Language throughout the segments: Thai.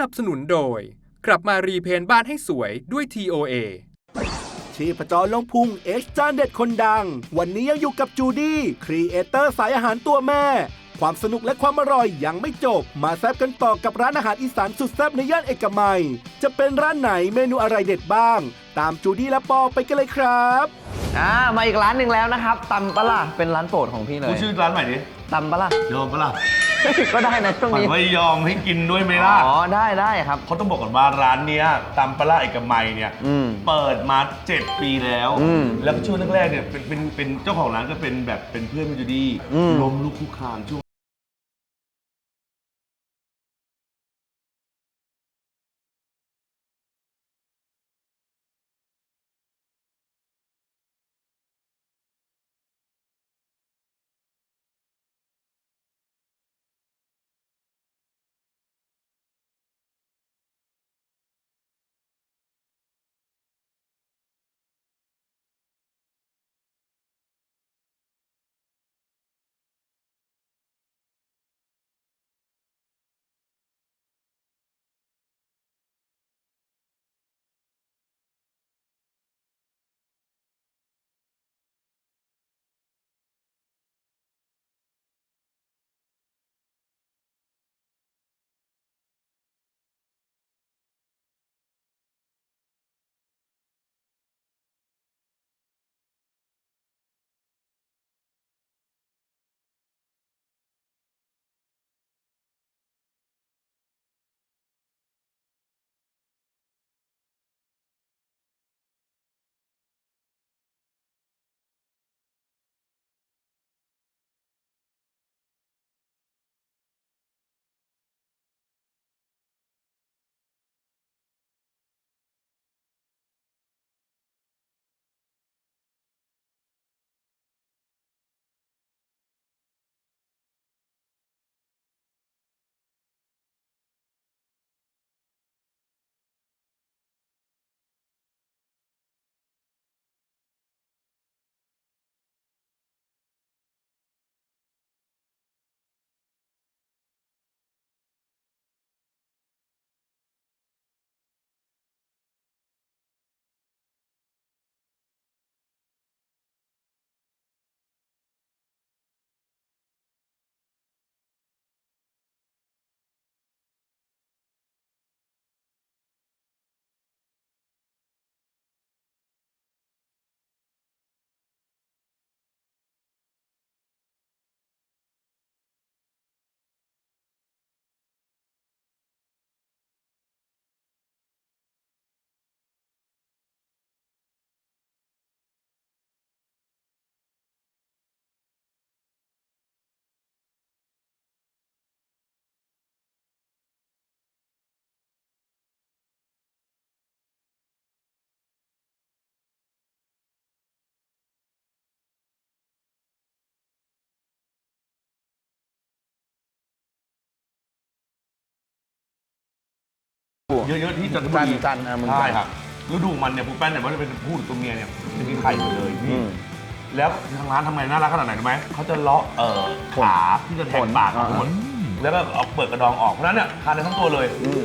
นับสนุนโดย กลับมารีเพนบ้านให้สวยด้วย TOA ชีพจรลงพุงเอ็กซ์จานเด็ดคนดัง วันนี้ยังอยู่กับจูดี้ครีเอเตอร์สายอาหารตัวแม่ ความสนุกและความอร่อยยังไม่จบ มาแซบกันต่อกับร้านอาหารอีสานสุดแซ่บในย่านเอกมัย จะเป็นร้านไหนเมนูอะไรเด็ดบ้าง ตามจูดี้และปอไปกันเลยครับอ่ามาอีกร้านหนึ่งแล้วนะครับตำปะล่ะเป็นร้านโปรดของพี่เลกูยชื่อร้านใหม่ดิตำปะล่ะยอมปะล่ะ ก็ได้นะช่วงฝันนี้ว่ายอมให้กินด้วยไหมล่ะ อ๋อ ได้ได้ครับ เขาต้องบอกก่อนว่าร้านเนี้ยตำปลาร้าเอกมัยเนี่ยอืมเปิดมา 7 ปีแล้ว อืมแล้วก็ช่วงแรกๆเนี่ยเป็นเป็นเป็นเจ้าของร้านก็เป็นแบบเป็นเพื่อนมิจูดี้อืม ล้มลุกคลุกคลานช่วง เยอะๆที่จันทบุรีจันทร์อะมึงใช่ครับฤดูมันเนี่ยปูแป้นเนี่ยมันจะเป็นพูดตัวเมียเนี่ยจะมีไข่หมดเลยอืนี่มแล้วทางร้านทำไงน่ารักขนาดไหนรู้ไหมเขาจะเลาะเอ่อขาที่จะแทงปากอ่าทั้งหมดแล้วก็เอาเปิดกระดองออกเพราะฉะนั้นเนี่ยทานได้ทั้งตัวเลยอืม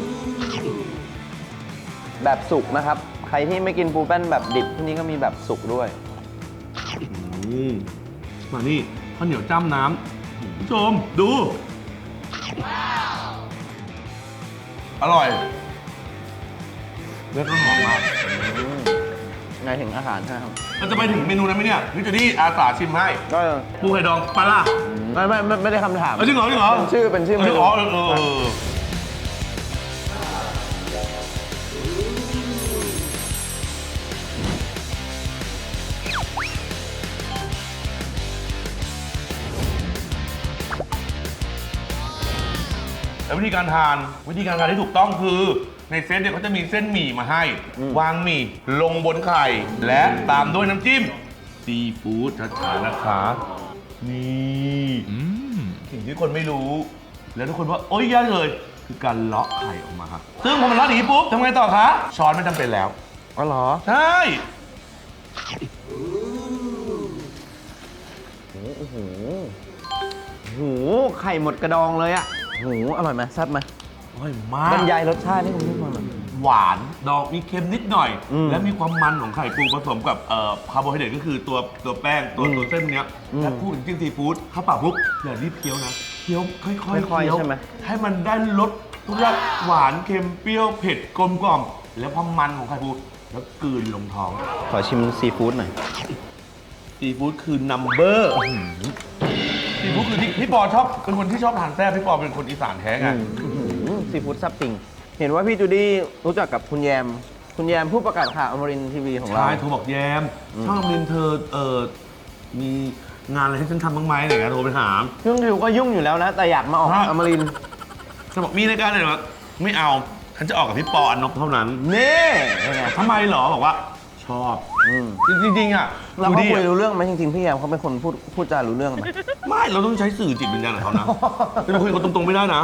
แบบสุกนะครับ ใครที่ไม่กินปูแป้นแบบดิบที่นี่ก็มีแบบสุกด้วย อืมมานี่ข้าวเหนียวจ้ำน้ำคุณผู้ชมดู อร่อย แล้วก็หอมมากไงถึงอาหารใช่ไหมครับเราจะไปถึงเมนูนั้นไหมเนี่ยพี่จูดี้อาสาชิมให้ก็ปูไข่ดองปลาล่าไม่ไม่ไม่ไม่ได้คำถามเออจริงเหรอจริงเหรอเป็นชื่อเป็นชื่อเอเมอนูอ๋อเออเออ ววิธีการทาน วิธีการทานที่ถูกต้องคือในเซตเนี่ยเขาจะมีเส้นหมี่มาให้ วางหมี่ลงบนไข่ และตามด้วยน้ำจิ้มซีฟู้ดช้าๆนะคะ นี่สิ่งที่คนไม่รู้ แล้วทุกคนว่า โอ๊ยยากเลย คือการเลาะไข่ออกมาครับซึ่งพอมันเลาะอย่างนี้ปุ๊บทำไงต่อคะช้อนไม่จำเป็นแล้วอ๋อเหรอ ใช่โอ้โหโอ้โหไข่หมดกระดองเลยอะ โอ้โหอร่อยไหมแซ่บไหมร่อยมากบรรยายรสชาติให้คุณผู้ชมฟังหน่อยหวานดอกมีเค็มนิดหน่อย อืมและมีความมันของไข่ปูผสมกับเอ่อคาร์โบไฮเดรตก็คือตัวตัวแป้งตัวอืมตัวเส้นพวกเนี้ยอืมถ้าพูดถึงจิ้มซีฟู้ดเข้าปากปุ๊บอย่ารีบเคี้ยวนะเคี้ยวค่อยๆค่อยๆเคี้ยวใช่ไหม ให้มันได้รสทุกอย่างหวานเค็มเปรี้ยวเผ็ดกลมกล่อม แล้วความมันของไข่ปูแล้วกลืนลงท้องขอชิมซีฟู้ดหน่อยซีฟู้ดคือนัมเบอร์ ซีฟู้ดคือที่พี่ปอชอบเป็นคนที่ชอบทานแซ่บพี่ปอเป็นคนอีสานแท้ไงอืมซีฟู้ดซับจริง เห็นว่าพี่จูดี้รู้จักกับคุณแยม คุณแยมผู้ประกาศข่าวอมรินทีวีของเรา ใช่โทรบอกแยมช่องเรียนเธอเออมีงานอะไรให้ฉันทำบ้างไหมอะไรเงี้ยโทรไปถามยุ่งอยู่ก็ยุ่งอยู่แล้วนะ แต่อยากมาออกใช่อมรินทร์ฉันบอกมีรายการอะไรเหรอไม่เอาฉันจะออกกับพี่ปออันนบเท่านั้นนี่เป็นไงทำไมเหรอบอกว่า ชอบ อืมจริงๆอะเราก็ดูดิคุยรู้เรื่องไหมจริงๆพี่แยมเขาเป็นคนพูดพูดจารู้เรื่องไหม ไม่เราต้องใช้สื่อจิตวิญญาณของเขานะจะไปคุยกันตรงๆไม่ได้นะ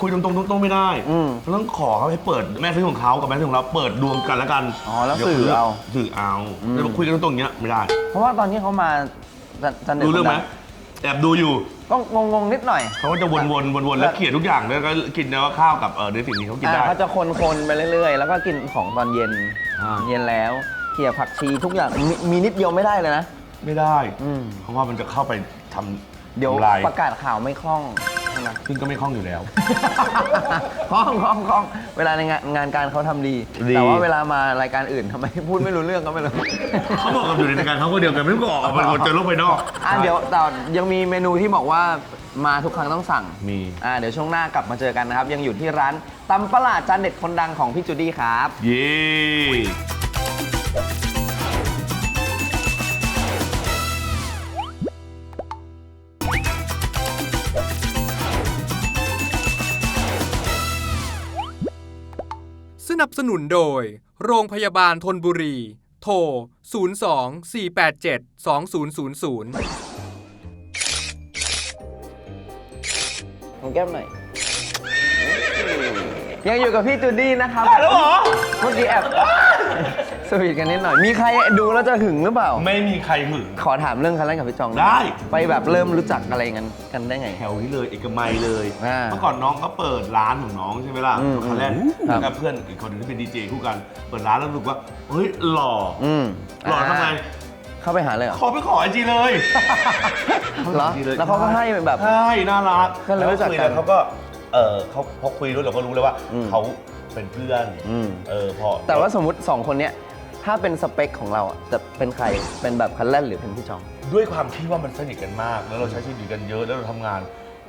คุยตรงๆตรงๆไม่ได้อืมเราต้องขอเขาให้เปิดแม่ซื้อของเขากับแม่ซื้อของเราเปิดดวงกันแล้วกันอ๋อแล้วดี๋ยสื่อเอาสื่อเอาอืมจะมาคุยกันตรงๆอย่างเงี้ยไม่ได้ เพราะว่าตอนที่เขามาจันจันเด็ดรู้เรื่องไหมคนดัแอบดูอยู่ ก็งงๆนิดหน่อย เขาก็จะวนๆวนๆแล้วเขี่ยทุกอย่างแล้วก็กินเนื้อข้าวกับเออเนื้อสิ่งที่เขากินอ่าได้เขาจะคนๆ ไปเรื่อยๆ แล้วก็กินของตอนเย็น อ่า เย็นแล้ว เขี่ยผักชีทุกอย่างมีมีนิดเดียวไม่ได้เลยนะ ไม่ได้ อืม เพราะว่ามันจะเข้าไปทำเดี๋ยวทำลายประกาศข่าวไม่คล่องใช่ไหม ซึ่งก็ไม่คล่องอยู่แล้ว คล่องคล่องคล่องเวลาในงานงานการเขาทำดี ดี แต่ว่าเวลามารายการอื่นทำไมพูดไม่รู้เรื่องก็ไม่รู้ เขาบอกกับอยู่ในรายการเขาก็เดียวกันไม่บอกมันคนเจอโลกภายนอก อะเดี๋ยวแต่ยังมีเมนูที่บอกว่ามาทุกครั้งต้องสั่งมี อ่าเดี๋ยวช่วงหน้ากลับมาเจอกันนะครับ ยังอยู่ที่ร้านตำประหลาดจานเด็ดคนดังของพี่จูดี้ครับ เย้ สนับสนุนโดย โรงพยาบาลทนบุรี โทร 02 487 2000ของแก้มหน่อยยังอยู่กับพี่จูดี้นะครับแล้วเหรอ เมื่อกี้แอบ สวีทกันนิดหน่อย มีใครดูแล้วจะหึงหรือเปล่า ไม่มีใครหึง ขอถามเรื่องคันเล่นกับพี่จองได้ ไปแบบเริ่มรู้จักอะไรกันกันได้ไง แถวนี้เลยเอกมัยเลย อ่าเมื่อก่อนน้องก็เปิดร้านของน้องใช่ไหมล่ะอืมคาแรกครับกับเพื่อนอีกคนหนึงที่เป็นดีเจคู่กัน เปิดร้านแล้วรู้สึกว่า เฮ้ยหล่อออืมหล่อทำไม เข้าไปหาเลยเหรอขอไปขอไอจีเลยเหรอแล้วเขาก็ให้แบบ ใช่น่ารักก็เลยรู้จักกันคุยแล้วเขาก็เออเขาพอคุยรู้เราก็รู้เลยว่า อืมเขา เป็นเพื่อนอืม เออพอแต่ว่าสมมติสองคนเนี้ยถ้าเป็นสเปคของเราอะจะเป็นใครเป็นแบบคันแรกหรือเป็นพี่จอง ด้วยความที่ว่ามันสนิทกันมาก แล้วเราใช้ชีวิตอยู่กันเยอะแล้วเราทำงาน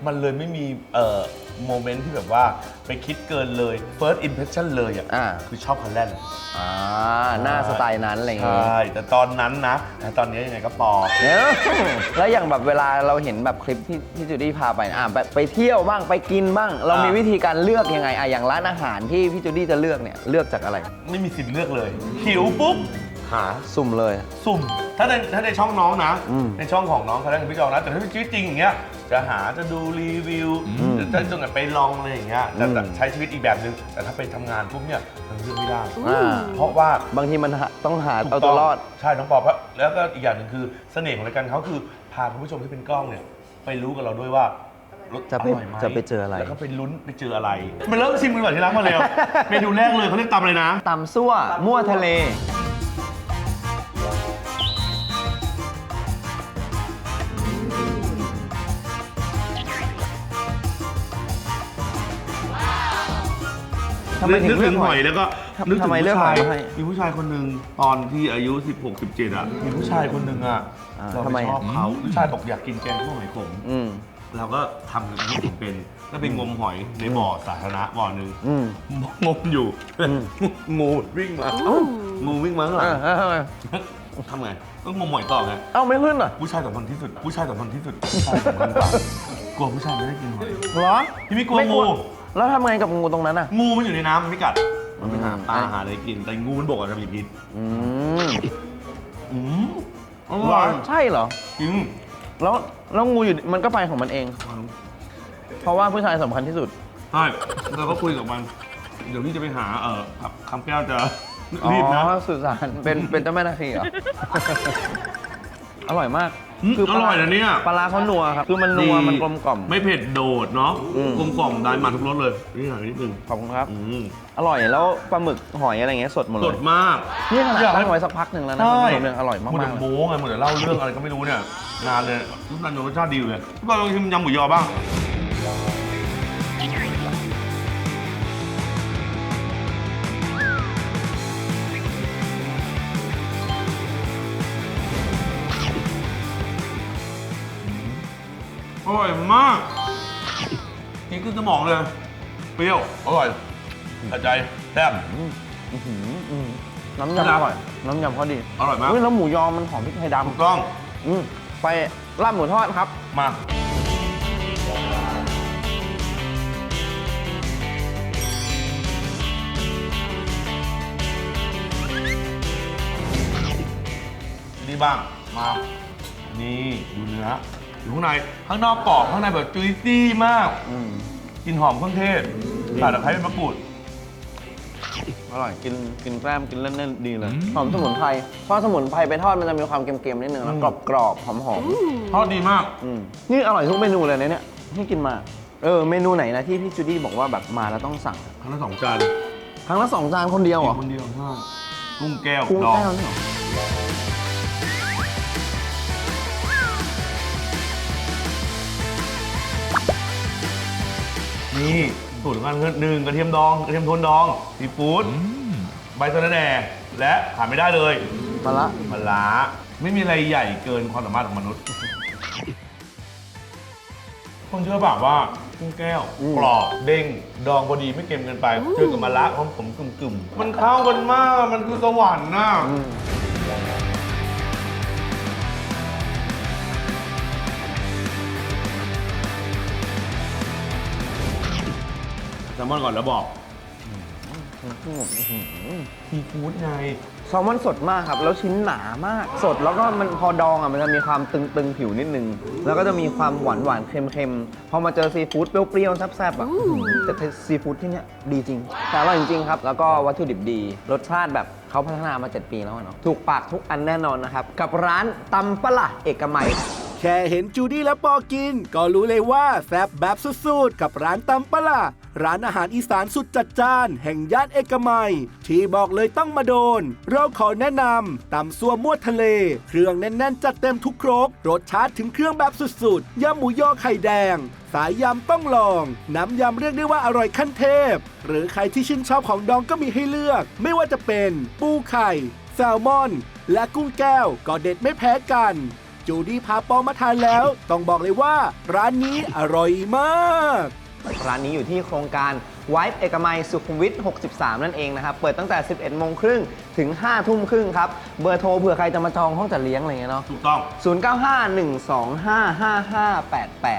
มันเลยไม่มีเอ่อโมเมนต์ที่แบบว่าไปคิดเกินเลย first impression เลยอะอ่า คือชอบคันแรก อ่าหน้าสไตล์นั้นอะไรอย่างใชเงี้ย่แต่ตอนนั้นนะแต่ตอนนี้ยังไงก็ปอเดี๋ยวแล้วอย่างแบบเวลาเราเห็นแบบคลิปที่ที่จูดี้พาไปอ่าไปไปเที่ยวบ้างไปกินบ้าง เรามีวิธีการเลือกยังไงอะอย่างร้านอาหารที่พี่จูดี้จะเลือกเนี่ยเลือกจากอะไร ไม่มีสิทธิ์เลือกเลยหิวปุ๊บ หาสุ่มเลย สุ่ม ถ้าในถ้าในช่องน้องนะ อืมในช่องของน้องเขาได้กับพี่จองนะ แต่ถ้าเป็นชีวิตจริงอย่างเงี้ย จะหาจะดูรีวิวอืมจะจนไปลองอะไรอย่างเงี้ยแต่แต่อืม ใช้ชีวิตอีกแบบนึง แต่ถ้าไปทำงานปุ๊บเนี่ยมันเลือกไม่ได้ อ่า เพราะว่า บางทีมันหาต้องหาถูกเอาตัวรอดใช่น้องปอเพราะแล้วก็อีกอย่างหนึ่งคือเสน่ห์ของรายการเขาคือพาคุณผู้ชมที่เป็นกล้องเนี่ยไปรู้กับเราด้วยว่ารสจะไปอร่อยไหมจะไปเจออะไร แล้วก็ไปลุ้นไปเจออะไรมาเริ่มชิมกันก่อนที่ร้านมาเร็วเมนูแรกเลยเขาเรียกตำอะไรนะตำซั่วมั่วทะเล ทำไมถึงนึกเลืถึอกงหหออยยแล้วก็ทำนึกถึทำงไมเลือกผู้ชายหอยมาให้มีผู้ชายคนหนึ่งตอนที่อายุ 16 17อะมีผู้ชายคนหนึ่งอะอ่าเราทำไปไมชอบเขาผู้ชายบอกอยากกินแกงคั่วหอยขมอืม เราก็ทำให้ผมเป็นแล้วไปงมหอยในบ่อสาธารณะบ่อหนึ่งอืม งมอยู่อืม งูวิ่งมางูวิ่งมาข้างหลัอ่างอ่าทำไมทำไงต้องงมหอยต่อไงเอ้าไม่ขึ้นเหรอผู้ชายสำคัญที่สุด ผู้ชายสำคัญที่สุดผู้ชายสำคัญกว่ากลัวผู้ชายไม่ได้กินหอยเหรอพี่ไม่กลัวงู แล้วทำไงกับงูตรงนั้นอะ งูมันอยู่ในน้ำมันไม่กัด มันไปหาปลาอืมหาอะไรกิน แต่งูมันบอกว่าจะมีพิษอืมอืมอเหรร่ออยใช่เหรอ จริงแล้วแล้วงูอยู่มันก็ไปของมันเอง เพราะว่าผู้ชายสำคัญที่สุด ใช่เราก็คุยกับมัน เดี๋ยวพี่จะไปหาเอ่อคำแก้วจะอ๋อรีบนะสื่อสารเป็นเป็นเจ้าแม่นาคีเหรอ อร่อยมากอืม คืออร่อยนะเนี่ย ปลาร้าเขานัวครับ คือมันนัว มันกลมกล่อม ไม่เผ็ดโดดเนาะอืม กลมกล่อมได้มาทุกรสเลยนี่หน่อยนิดนึงขอบคุณครับ อืมอร่อยแล้วปลาหมึกหอยอะไรเงี้ยสดหมดสเลดยมาก นี่ขนาดอยากให้ตั้งไว้สักพักหนึ่งแล้วนะใช่คุณผู้ชมยังอร่อยมากหมดๆแต่เลยโม้ไงหมดแต่เล่าเรื่องอะไรก็ไม่รู้เนี่ยนานเลยทุกนันรสชาติดีอยู่เลยพี่บอลลองชิมยำหมูยอบ้าง ร่อยมากนี่ขึ้นสมองเลย เปรี้ยว อร่อยกระใจแซ่บ อื้อหืออื้อหือน้ำครัยำบอร่อย น้ำยำเขาดีอร่อยมาก เฮ้ยแล้วหมูยอมันหอมพริกไทยถูกดำต้องอืมไปลาบหมูทอดครับ มานี่บ้าง มา นี่ ดูเนื้อ อยู่ข้างในข้างนอกกรอบข้างในแบบจุยซี่มากอืมกลินหอมเครื่องเทศขาดตะไคร้เป็นมะกรูด อร่อยกินกินแกล้มกินเล่นๆดีเลยอืมหอมสมุนไพรเพราะสมุนไพรไปทอดมันจะมีความเค็มๆนิดนึงแล้วกรอบกรอบๆหอมหอมทอดดีมาก ๆอืมนี่อร่อยทุกเมนูเลยนะเนี่ยที่กินมาเออเมนูไหนนะที่พี่จูดี้บอกว่าแบบมาแล้วต้องสั่ง ครั้งละสองจานครั้งละสองจานคนเดียวเหรอกินคนเดียวใช่กุ้งแก้วกุ้งดองแก้วนี่เหรอ นี่สูตรของการหนึ่งกระเทียมดองกระเทียมโทนดองซีฟู้ดใบสะระแหน่และขาดไม่ได้เลยมาละมะล้าไม่มีอะไรใหญ่เกินความสามารถของมนุษย์คนเชื่อเปล่าว่ากุ้งแก้วกรอบเด้งดองพอดีไม่เค็มเกินไปเจอกับมะระของผมกึ่มๆมันเข้ากันมากมันคือสวรรค์นะ ลมอนก่อนแล้วบอกอื้อหือซีฟู้ดไงแซลมอนสดมากครับ แล้วชิ้นหนามาก สดแล้วก็มันพอดองอะมันจะมีความตึงๆ ผิวนิดนึง แล้วก็จะมีความหวานหวานๆเค็มๆ พอมาเจอซีฟู้ดเปรี้ยวๆแซ่บๆอะแต่ซีฟู้ดที่เนี้ยดีจริง แต่อร่อยจริงๆครับ แล้วก็วัตถุดิบดี รสชาติแบบเขาพัฒนามา 7 ปีแล้วอะเนาะถูกปากทุกอันแน่นอนนะครับ กับร้านตำปะละเอกมัย แค่เห็นจูดี้และปอกิน ก็รู้เลยว่าแซ่บแบบสุดๆ กับร้านตำปะละ ร้านอาหารอีสานสุดจัดจ้าน แห่งย่านเอกมัย ที่บอกเลยต้องมาโดน เราขอแนะนำตำซัวมวดทะเล เครื่องแน่นๆจัดเต็มทุกครกรสชาติถึงเครื่องแบบสุดๆยำหมูยอไข่แดง สายยำต้องลอง น้ำยำเรียกได้ว่าอร่อยขั้นเทพ หรือใครที่ชื่นชอบของดองก็มีให้เลือก ไม่ว่าจะเป็นปูไข่ แซลมอน และกุ้งแก้วก็เด็ดไม่แพ้กันจูดี้พาปอมาทานแล้ว ต้องบอกเลยว่า ร้านนี้อร่อยมาก ร้านนี้อยู่ที่โครงการไวฟ์เอกมัยสุขุมวิท 63 นั่นเองนะครับ เปิดตั้งแต่ 11 โมงครึ่งถึง 5 ทุ่มครึ่งครับ เบอร์โทรเผื่อใครจะมาจองห้องจัดเลี้ยงอะไรเงี้ยเนาะ ถูกต้อง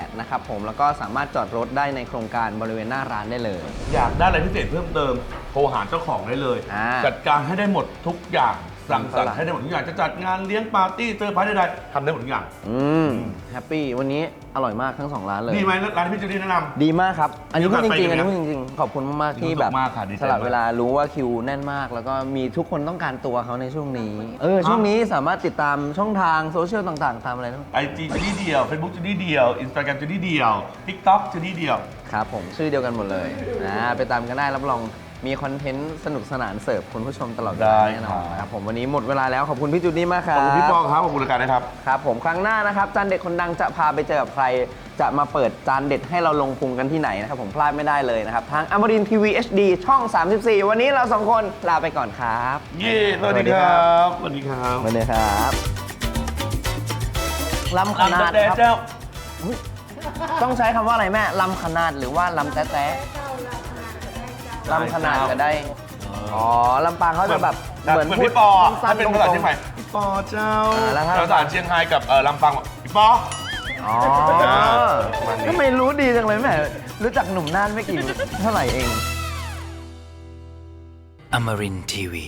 0951255588 นะครับผม แล้วก็สามารถจอดรถได้ในโครงการบริเวณหน้าร้านได้เลย อยากได้อะไรพิเศษเพิ่มเติม โทรหาเจ้าของได้เลย อ่า จัดการให้ได้หมดทุกอย่าง สั่งสรรครับค์ให้ได้หมดทุกอย่างจะจัดงานเลี้ยงปาร์ตี้เซอร์ไพรส์ใดๆทำได้หมดทุกอย่าง อืมแฮปปี้วันนี้อร่อยมากทั้งสองร้านเลย ดีไหมร้านที่พี่จูดี้แนะนำ ดีมากครับ อันนี้พูดจมีริงๆโอกาสไปอันนี้ไหมพูดจริงๆ ขอบคุณมากๆที่มีความสุขแบบมากค่ะดีใจสลับมากเวลารู้ว่าคิวแน่นมาก แล้วก็มีทุกคนต้องการตัวเขาในช่วงนี้ เออ ช่วงนี้สามารถติดตามช่องทางโซเชียลต่างๆตามอะไรนะไอจีจูดี้เดียว Facebook จูดี้เดียวอินสตาแกรมจูดี้เดียว TikTok จูดี้เดียวครับผมชื่อเดียวกันหมดเลยนะไปตามกันได้รับรอง มีคอนเทนต์สนุกสนานเสิร์ฟคุณผู้ชมตลอดเวลาได้แน่นอนครับ นะครับผมวันนี้หมดเวลาแล้วขอบคุณพี่จูดี้มากคขรับอบคุณพี่ปองครับขอบคุณรายการนะครับ ครับผมครั้งหน้านะครับจานเด็ดคนดังจะพาไปเจอกับใคร จะมาเปิดจานเด็ดให้เราลงพุงกันที่ไหนนะครับ ผมพลาดไม่ได้เลยนะครับ ทางอมรินทีวี HD ช่อง 34 วันนี้เราสองคนลาไปก่อนครับเย้สวัสดีครับสวัสดีครับสวัสดีครับลำขลำนาตะดเดครับ เจ้า ต้องใช้คำว่าอะไรแม่ลำขนาดหรือว่าลำแต๊ะแต๊ะ ลำขนาดจะได้ อ๋อลำปางเขาจะแบบเหมือนพี่ปอถ้าเป็นภาษาเชียงใหม่พี่ปอเจ้าอ่าแล้วถ้าภาษาเชียงรายกับเออลำปางบอกพี่ปออ๋อประมาณนี้ทำไมรู้ดีจังเลยแม่รู้จักหนุ่มน่านไม่กี่เท่าไหร่เอง Amarin Tiwi.